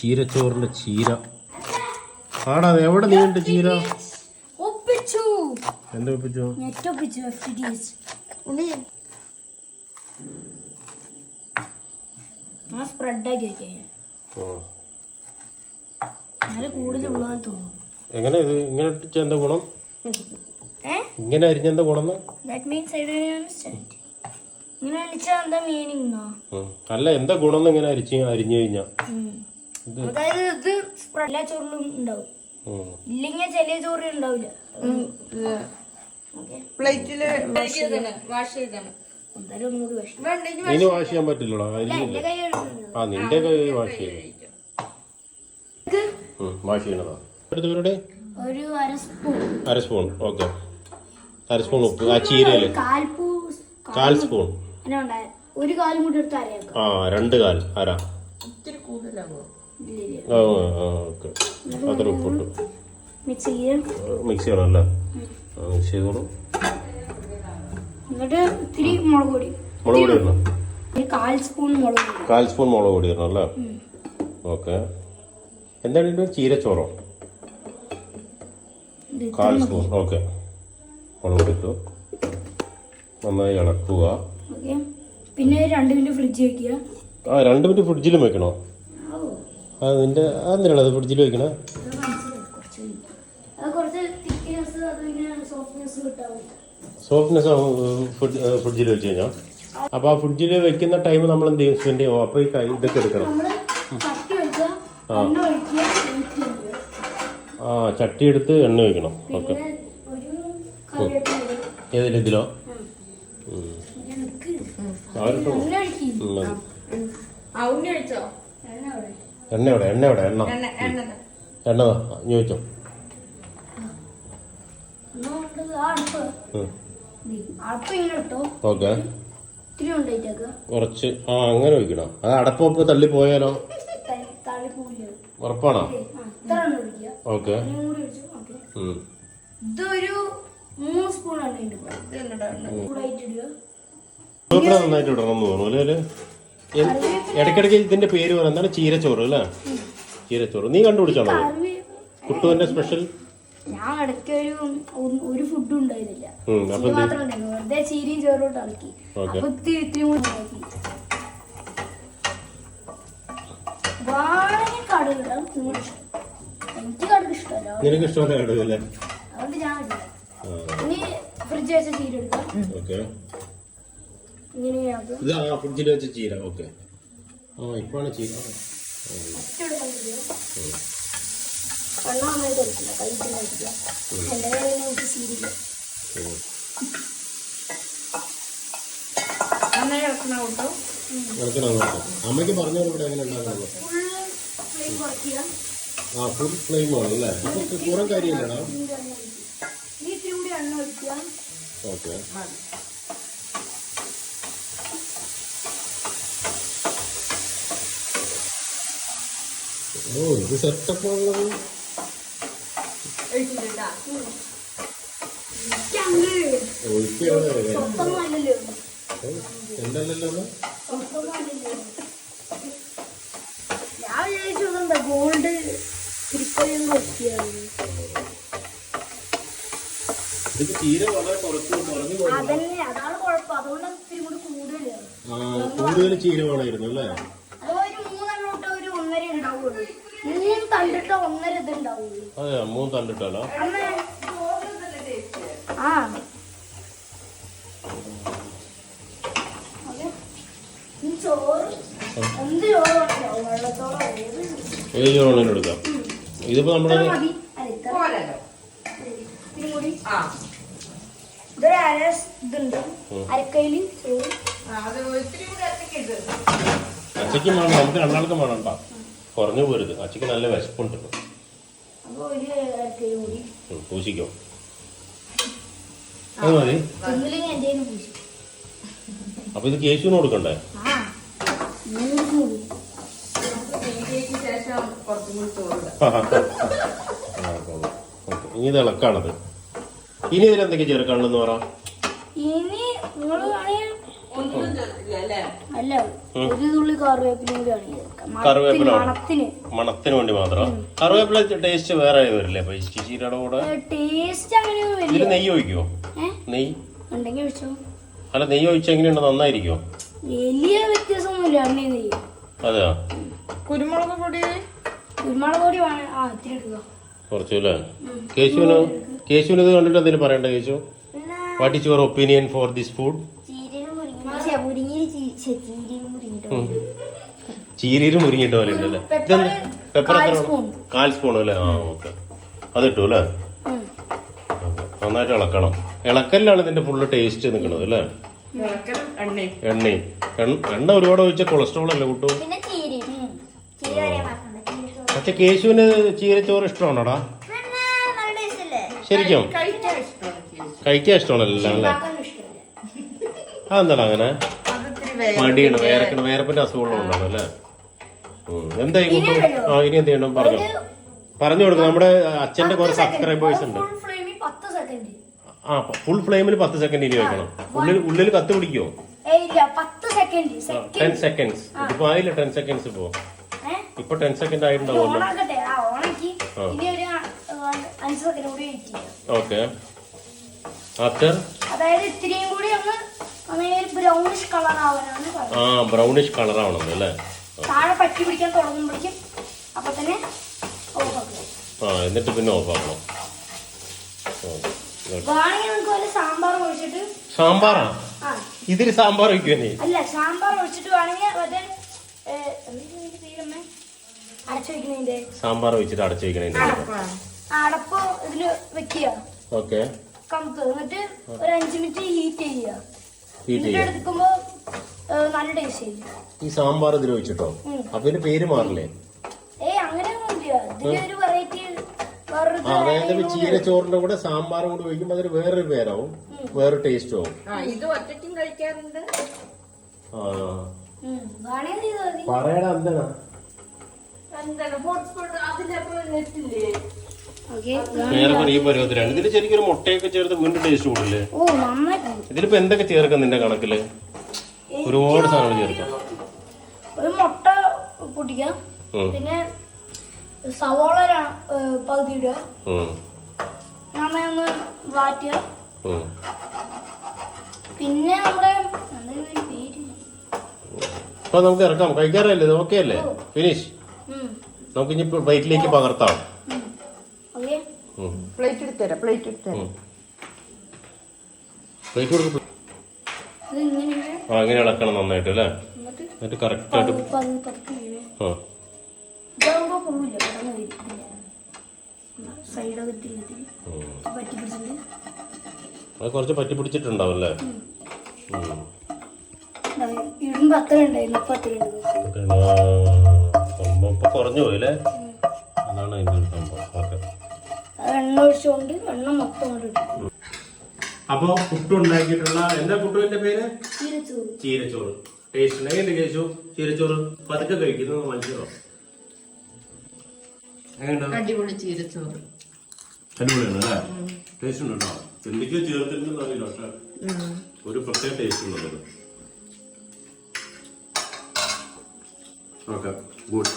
ചീരച്ചോറിന്റെ ചീര. ആടാ എവിടെ നീ ഉണ്ട് ചീര? ഒപ്പിച്ചു. എന്താ ഒപ്പിച്ചു നെറ്റ് ഒപ്പിച്ചു എഫ് ടി ഡി എസ് ആ സ്പ്രെഡാക്കി വെക്കാൻ നല്ല കൂടുതൽ എങ്ങനെ ഇത്? ഇങ്ങനെ ഇട്ടിച്ച എന്താ ഗുണം? ഇങ്ങനെ അരിഞ്ഞ എന്താ ഗുണം that means I don't understand ഇങ്ങനെ എന്താ മീനിങ് അല്ല എന്താ ഗുണം ഇങ്ങനെ അരിച്ച് അരിഞ്ഞു കഴിഞ്ഞാ? അതായത് ഇത് എല്ലാ ചോറിലും ഉണ്ടാവും. ഇല്ലെങ്കിൽ ചെറിയ ചോറ് ഉണ്ടാവില്ല. ഓക്കെ. പ്ലേറ്റിൽ വാഷ് ചെയ്താണ് ഇനി വാഷ് ചെയ്യാൻ പറ്റില്ലടാ ആ നിന്റെ കൈ വാഷ് ചെയ്യും വാഷ് ചെയ്യണതാ. എടുത്തവരുടെ ഒരു അര സ്പൂൺ. അര സ്പൂൺ ഓക്കെ. അര സ്പൂൺ ഉപ്പ് ആ ചീരയിൽ കാൽ സ്പൂൺ. ഒരു കാലും കൂടി എടുത്ത് അരയാക്കാം ആ രണ്ട് കാൽ അര. ഇത്തിരി കൂടുതലാകുമോ ആ ഓക്കെ. അത്ര ഉപ്പിട്ടു മിക്സ് ചെയ്യാം മിക്സ് ചെയ്യണം അല്ലേ മിക്സ് ചെയ്തോളൂ. എന്നിട്ട് ഇത്തിരി മുളക് പൊടി. മുളക് പൊടി ഇടണം. കാൽ സ്പൂൺ മുളക് പൊടി കാൽ സ്പൂൺ മുളക് പൊടി ഇടണം അല്ലേ? ഓക്കെ. എന്താണ് ഇതിന്റെ ചീരച്ചോറോ? കാൽ സ്പൂൺ. ഓക്കെ. മുളക് പൊടി ഇട്ടു. നന്നായി ഇളക്കുക. പിന്നെ രണ്ട് മിനിറ്റ് ഫ്രിഡ്ജ് വെക്കുക. ആ രണ്ട് മിനിറ്റ് ഫ്രിഡ്ജിലും വെക്കണോ ഓ ആ നിന്റെ അതെന്തിനാണ് അത് ഫ്രിഡ്ജിൽ വെക്കണേ? അത് സോഫ്റ്റ്നെസ് ഫ്രിഡ്ജിൽ വെച്ച് കഴിഞ്ഞാൽ അപ്പോൾ ആ ഫ്രിഡ്ജിൽ വെക്കുന്ന ടൈം നമ്മൾ എന്ത് ചെയ്യും സ്പെൻഡ് ചെയ്യും? അപ്പോൾ ഈ ഇതൊക്കെ എടുക്കണം. ആ. ചട്ടി എടുത്ത് എണ്ണ വെക്കണം ഓക്കെ. ഏതിൽ ഇതിലോ? ആ എണ്ണ എവിടെ എണ്ണ. എവിടെ എണ്ണ. എണ്ണ ഇനി ഓക്കെ. കുറച്ച് ആ അങ്ങനെ ഒഴിക്കണോ? അത് അടപ്പം തള്ളി പോയാലോ? തള്ളി പോവില്ല ഉറപ്പാണോ ഓക്കെ. ഇതൊരു മൂന്ന് സ്പൂൺ എണ്ണ. നന്നായിട്ട് ഇടണം എന്ന് തോന്നുന്നു അല്ലേ? ഇടയ്ക്കിടയ്ക്ക് ഇതിന്റെ പേര് പറയുന്നത് എന്താണ്? ചീരച്ചോറ് അല്ലേ? ചീരച്ചോറ്. നീ കണ്ടുപിടിച്ചാണോ കുട്ടുവിന്റെ സ്പെഷ്യൽ ഞാൻ ഇടയ്ക്ക് ഒരു ഒരു ഫുഡും ഉണ്ടായിരുന്നില്ല. വെറുതെ ചീരയും ചോറും ഇളക്കി. അപ്പൊ ഇത്തിരി ഇത്തിരി കൂടി ഉണ്ടാക്കി വേണമെങ്കിൽ കടുക് ഇടാം നിങ്ങളുടെ ഇഷ്ടം. എനിക്ക് കടുക് ഇഷ്ടമല്ല. നിനക്ക് ഇഷ്ടമല്ല ഇടുകയല്ലേ അതുകൊണ്ട് ഞാൻ ഇനി ഫ്രിഡ്ജ് വെച്ച ചീര എടുക്കാം. ഇത് ആ ഫ്രിഡ്ജിൽ വെച്ച ചീര. ഓക്കെ. ആ ഇപ്പാണ് ചീര. അമ്മയ്ക്ക് പറഞ്ഞു ഇവിടെ എങ്ങനെ ഉണ്ടാക്കുന്നത്. ആ ഫുൾ ഫ്ലെയിം ആണ് അല്ലേ? കുറേ കാര്യമില്ലടാ. ഇനി എണ്ണ ഒഴിക്കുക. ഇനി ഇത്തിരി കൂടി എണ്ണ ഒഴിക്കുക ഓക്കെ ഓ ഇത് സെറ്റപ്പ് സ്വന്തം അല്ലല്ലോ ഞാൻ വിചാരിച്ചു എന്താ ഗോൾഡ് തിരിക്കലും വെക്കുകയാണ് ഇത് തീരെ വളരെ കുറച്ച് കൂടുതൽ ചീര അല്ലേ? തണ്ടിട്ട് ഒന്നര ഇത് ഉണ്ടാവുള്ളൂ അതെ. മൂന്ന് തണ്ടിട്ടാലോ ആ ഏത് ഏത് എടുക്കാം. ഇതിപ്പോ നമ്മുടെ അച്ഛക്കും വേണം നമുക്ക് രണ്ടാൾക്കും വേണണ്ട കുറഞ്ഞു പോരുത്. അച്ചയ്ക്ക് നല്ല വിശപ്പുണ്ട് പൂശിക്കോ. അത് മതി. അപ്പൊ ഇത് കേശുവിന് കൊടുക്കണ്ടേ. ഇനി ഇത് ഇളക്കാണത്. ഇനി ഇതിലെന്തൊക്കെ ചേർക്കാണെന്ന് പറ? ഇനി നിങ്ങൾ അല്ലേ? അല്ല ഒരു തുള്ളി കറിവേപ്പിലും കറിവേപ്പില മണത്തിന്. മണത്തിന് വേണ്ടി മാത്രം. കറിവേപ്പില ടേസ്റ്റ് വേറെ വരില്ലേ? അപ്പൊ ചീരയുടെ കൂടെ? ടേസ്റ്റ് അങ്ങനെ ഇതിൽ നെയ്യ് ഒഴിക്കുമോ നെയ് നെയ്യ്? ഉണ്ടെങ്കിൽ ഒഴിച്ചോ. അല്ല നെയ്യ് ഒഴിച്ചാൽ എങ്ങനെയുണ്ട്? നന്നായിരിക്കുമോ വലിയ വ്യത്യാസമൊന്നുമില്ല എണ്ണ നെയ്യ്. അതെയോ? കുരുമുളക് പൊടി? കുരുമുളക് പൊടി എടുക്കുക കുറച്ചല്ലേ കേശുവിന് കേശുവിന് ഇത് കണ്ടിട്ട് എന്തെങ്കിലും പറയണ്ട Keshu? What is your opinion for this food ചീരനും മുരിങ്ങിട്ടോ പോലെ. ഉണ്ടല്ലേ പെപ്പർ എത്ര സ്പൂൺ. കാൽ സ്പൂൺ അല്ലേ? ആ ഓക്കെ. അത് ഇട്ടു അല്ലേ നന്നായിട്ട് ഇളക്കണം. ഇളക്കലിലാണ് ഇതിന്റെ ഫുള്ള് ടേസ്റ്റ് നിൽക്കുന്നത് അല്ലേ? എണ്ണയും എണ്ണ- എണ്ണ. ഒരുപാട് ഒഴിച്ച കൊളസ്ട്രോൾ അല്ലേ കൂട്ടു? പക്ഷെ കേശുവിന് ചീരച്ചോറ് ഇഷ്ടമാണോടാ? ശരിക്കും? കഴിക്കാൻ ഇഷ്ടമാണല്ലോ അല്ലേ? അതെന്താണ് അങ്ങനെ? മടിയാണ് വേറെക്കണ വേറെപ്പിന്റെ അസുഖങ്ങളുണ്ടാവും അല്ലേ. എന്തായി കൂട്ടു. ആ ഇനി എന്ത് ചെയ്യണം? പറഞ്ഞു. പറഞ്ഞു കൊടുക്കും. നമ്മുടെ അച്ഛന്റെ കുറെ സബ്സ്ക്രൈബേഴ്സ് ഉണ്ട്. ആ ഫുൾ ഫ്ലെയിമിൽ പത്ത് സെക്കൻഡ് ഇനി വെക്കണം. ഉള്ളിൽ ഉള്ളിൽ കത്ത് പിടിക്കോ? ടെൻ സെക്കൻഡ് സെക്കൻഡ്സ് ഇതിപ്പോ ആയില്ല ടെൻ സെക്കൻഡ്സ് ഇപ്പോ? ഇപ്പൊ ടെൻ സെക്കൻഡ് ആയിട്ടുണ്ടാവുമല്ലോ. ഓണാക്കട്ടെ. ആ ഓണാക്കി. ഇനി ഒരു ആ, സെക്കൻഡ് കൂടി വെയിറ്റ് ചെയ്യാം. ഓക്കെ. ആഫ്റ്റർ അതായത് ഇത്രയും കൂടി ഒന്ന് ആ ബ്രൗണിഷ് കളർ ആവണം അല്ലേ? താഴെ പറ്റി പിടിക്കാൻ തുടങ്ങുമ്പോഴേക്കും അപ്പൊ തന്നെ ഓഫ് ആക്കുക ആ എന്നിട്ട് പിന്നെ ഓഫ് ആക്കണം. സാമ്പാറാ? ആ. ഇതിന് സാമ്പാർ വെക്കുവേ നീ? അല്ല സാമ്പാർ ഒഴിച്ചിട്ട് വേണമെങ്കിൽ? സാമ്പാർ വെച്ചിട്ട് അടച്ചു വെക്കണേ അടപ്പ്. ഇതിൽ വെക്കുക. ഓക്കെ. എന്നിട്ട് ഒരു അഞ്ചു മിനിറ്റ് ഹീറ്റ് ചെയ്യുക. ഹീറ്റ് ചെയ്യാം. എടുക്കുമ്പോ നല്ല ടേസ്റ്റ് ഈ സാമ്പാർ ഇതിൽ വെച്ചിട്ടോ? അപ്പൊ ഇതിന്റെ പേര് മാറില്ലേ? അങ്ങനെയൊന്നുമില്ല. ഇതിലൊരു വെറൈറ്റി വേറൊരു ആ, അതായത് ചീരച്ചോറിന്റെ കൂടെ സാമ്പാർ കൂടെ വയ്ക്കുമ്പോ അതിന് വേറൊരു പേരാവും. വേറെ ടേസ്റ്റും ആവും. ആ ഇത് ഒറ്റയ്ക്കും കഴിക്കാറുണ്ട്. ആ. പറയടാ എന്താണ്? എന്താണ്? അതിലപ്പോ നെറ്റില്ലേ? ഈ പരുവത്തിലാണ്. ഇതിൽ ശരിക്കും ഒരു മുട്ടയൊക്കെ ചേർത്ത് വീണ്ടും ടേസ്റ്റ് കൂടില്ലേ ഇതിലിപ്പോ എന്തൊക്കെ ചേർക്കാം നിന്റെ കണക്കിൽ? ഒരുപാട് സാധനങ്ങൾ ചേർക്കാം. ഒരു മുട്ട പൊട്ടിക്കാം. പിന്നെ സവോള പകുതി ഇടുക. നന്നായി വാറ്റുക. പിന്നെ നമ്മുടെ അപ്പൊ നമുക്ക് ഇറക്കാം. കഴിക്കാറല്ലേ ഓക്കെ അല്ലേ? ഫിനിഷ് നമുക്ക് ഇനി പ്ലേറ്റിലേക്ക് പകർത്താം. ആ ഇങ്ങനെ ഇളക്കണം നന്നായിട്ട് അല്ലേ? എന്നിട്ട് കറക്റ്റ് ആയിട്ട് ആ. അത് കുറച്ച് പറ്റി പിടിച്ചിട്ടുണ്ടാവും അല്ലേ? സംഭവം ഇപ്പൊ കുറഞ്ഞു പോയില്ലേ എണ്ണ ഒഴിച്ചുകൊണ്ട് എണ്ണ മൊത്തം ഇട്ടു. അപ്പൊ പുട്ട് ഉണ്ടാക്കിയിട്ടുള്ള എന്താ പുട്ടുവിന്റെ പേര്? ചീരച്ചോറ്. ടേസ്റ്റ് എങ്ങനെയുണ്ട് കേശു ചീരച്ചോറ്. പതുക്കെ കഴിക്കുന്നത് മനുഷ്യരോ എങ്ങനെയുണ്ട്? അടിപൊളി ചീരച്ചോറ്. അടിപൊളിയാണ് അല്ലേ ടേസ്റ്റ് ഉണ്ട് കേട്ടോ. എന്തൊക്കെയോ ചേർത്തിട്ടുണ്ടെന്ന് അറിയില്ല. പക്ഷെ ഒരു പ്രത്യേക ടേസ്റ്റ് ഉള്ളത്. ഓക്കെ. ഗുഡ്.